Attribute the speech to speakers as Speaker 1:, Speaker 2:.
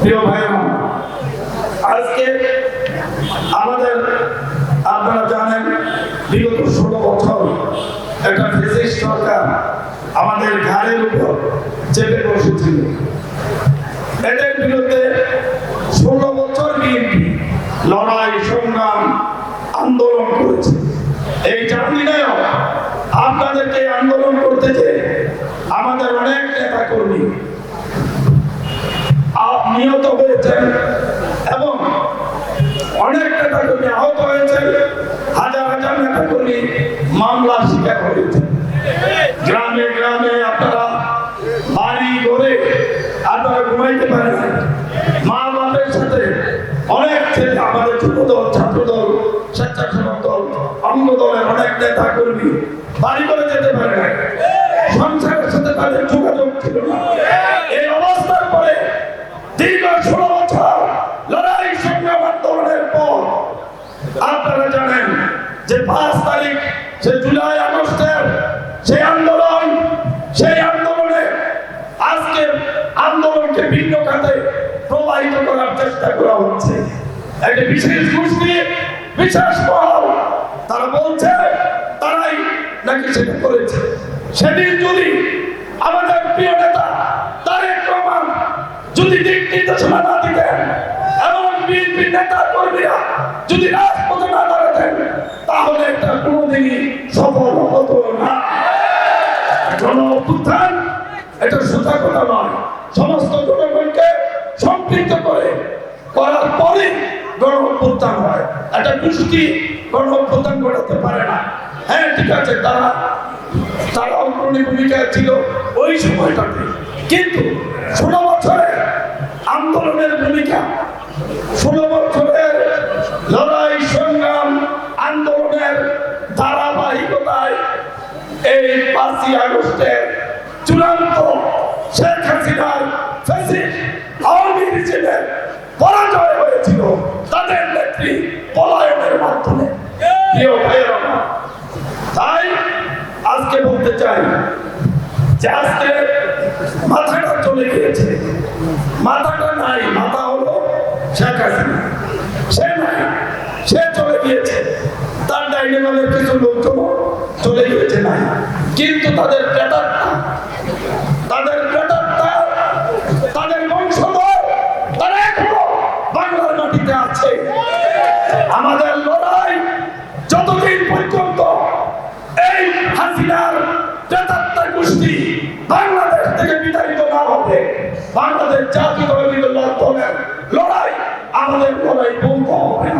Speaker 1: প্রিয় ভাইরা আজকে আমাদের আপনারা জানেন, বিগত ষোলো বছর একটা ফেসিস সরকার আমাদের ঘাড়ের উপর চেপে বসেছিল। এদের বিরুদ্ধে ষোলো বছর বিএনপি লড়াই, সংগ্রাম, আন্দোলন করেছে। এই জাতিনায়ক আপনাদেরকে আন্দোলন করতে যে আমাদের অনেক নেতা কর্মী নিহত হয়েছেন এবং অনেক নেতা কর্মী আহত হয়েছেন, হাজার হাজার নেতা কর্মী মামলার শিকার হয়েছে গ্রামে গ্রামে আপনারা বাড়ি ঘরে আপনারা ঘুমাইতে পারেন মা বাপের সাথে অনেক ছেলে, আমাদের ছোট দল, ছাত্র দল, স্বেচ্ছাসেবক দল, অঙ্গ দলের অনেক নেতা কর্মী বাড়ি করে যেতে পারে না সংসারের সাথে তাদের যোগাযোগ ছিল না এই অবস্থার পরে দীর্ঘ ষোলো বছর লড়াই সংগ্রাম আন্দোলনের পর আপনারা জানেন যে পাঁচ তারিখ সে জুলাই আগস্টের সেই আন্দোলন, সেই আন্দোলনে আজকে আন্দোলনকে ভিন্ন খাতে প্রবাহিত করার চেষ্টা করা হচ্ছে। একটি বিশেষ গোষ্ঠী, বিশেষ মহল তারা বলছে, তারাই নাকি সেটা করেছে। সেদিন যদি আমাদের প্রিয় নেতা তারেক রহমান যদি দিক নির্দেশনা না দিতেন, এবং বিএনপি নেতা কর্মীরা যদি রাজপথে কোনোদিনই সফল হতো না। গণ এটা সোজা কথা নয়। সমস্ত জনগণকে সম্পৃক্ত করে, করার পরে গণ হয়। একটা গোষ্ঠী গণ অভ্যুত্থান করাতে পারে না। হ্যাঁ ঠিক আছে, তারা তারা অগ্রণী ভূমিকা ছিল ওই সময়টাতে। কিন্তু ষোলো বছরের আন্দোলনের ভূমিকা, ষোলো এই পাঁচই আগস্টের চূড়ান্ত শেখ হাসিনার আওয়ামী রিজিমের পরাজয় হয়েছিল তাদের নেত্রী পলায়নের মাধ্যমে। তাই আজকে বলতে চাই যে আজকে মাথাটা চলে গিয়েছে। মাথাটা নাই, মাথা হলো শেখ হাসিনা। সে নাই, সে চলে গিয়েছে। তার ডাইনেমালের কিছু লোকজন চলে গিয়েছে নাই। কিন্তু তাদের প্রেতাত্মা তাদের প্রেতাত্মা তাদের বংশধর তারা এখনও বাংলার মাটিতে আছে। আমাদের লড়াই যতদিন পর্যন্ত এই হাসিনার প্রেতাত্মা গোষ্ঠী বাংলাদেশ থেকে বিতাড়িত না হবে, বাংলাদেশ জাতীয় দলের লড়াই আমাদের লড়াই বন্ধ হবে